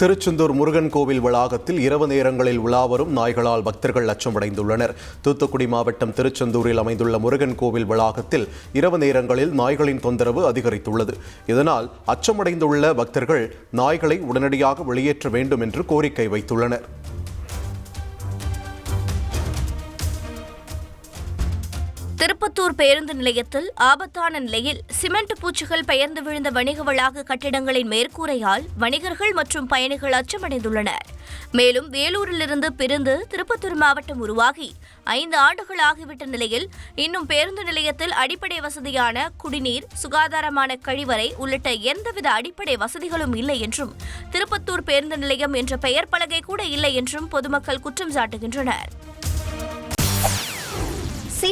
திருச்செந்தூர் முருகன் கோவில் வளாகத்தில் இரவு நேரங்களில் உலாவரும் நாய்களால் பக்தர்கள் அச்சமடைந்துள்ளனர். தூத்துக்குடி மாவட்டம் திருச்செந்தூரில் அமைந்துள்ள முருகன் கோவில் வளாகத்தில் இரவு நேரங்களில் நாய்களின் தொந்தரவு அதிகரித்துள்ளது. இதனால் அச்சமடைந்துள்ள பக்தர்கள் நாய்களை உடனடியாக வெளியேற்ற வேண்டும் என்று கோரிக்கை வைத்துள்ளனர். திருப்பத்தூர் பேருந்து நிலையத்தில் ஆபத்தான நிலையில் சிமெண்ட் பூச்சிகள் பெயர்ந்து விழுந்த வணிக வளாக கட்டிடங்களின் மேற்கூரையால் வணிகர்கள் மற்றும் பயணிகள் அச்சமடைந்துள்ளனர். மேலும் வேலூரிலிருந்து பிரிந்து திருப்பத்தூர் மாவட்டம் உருவாகி ஐந்து ஆண்டுகள் ஆகிவிட்ட நிலையில் இன்னும் பேருந்து நிலையத்தில் அடிப்படை வசதியான குடிநீர் சுகாதாரமான கழிவறை உள்ளிட்ட எந்தவித அடிப்படை வசதிகளும் இல்லை என்றும் திருப்பத்தூர் பேருந்து நிலையம் என்ற பெயர் பலகை கூட இல்லை என்றும் பொதுமக்கள் குற்றம் சாட்டுகின்றனர்.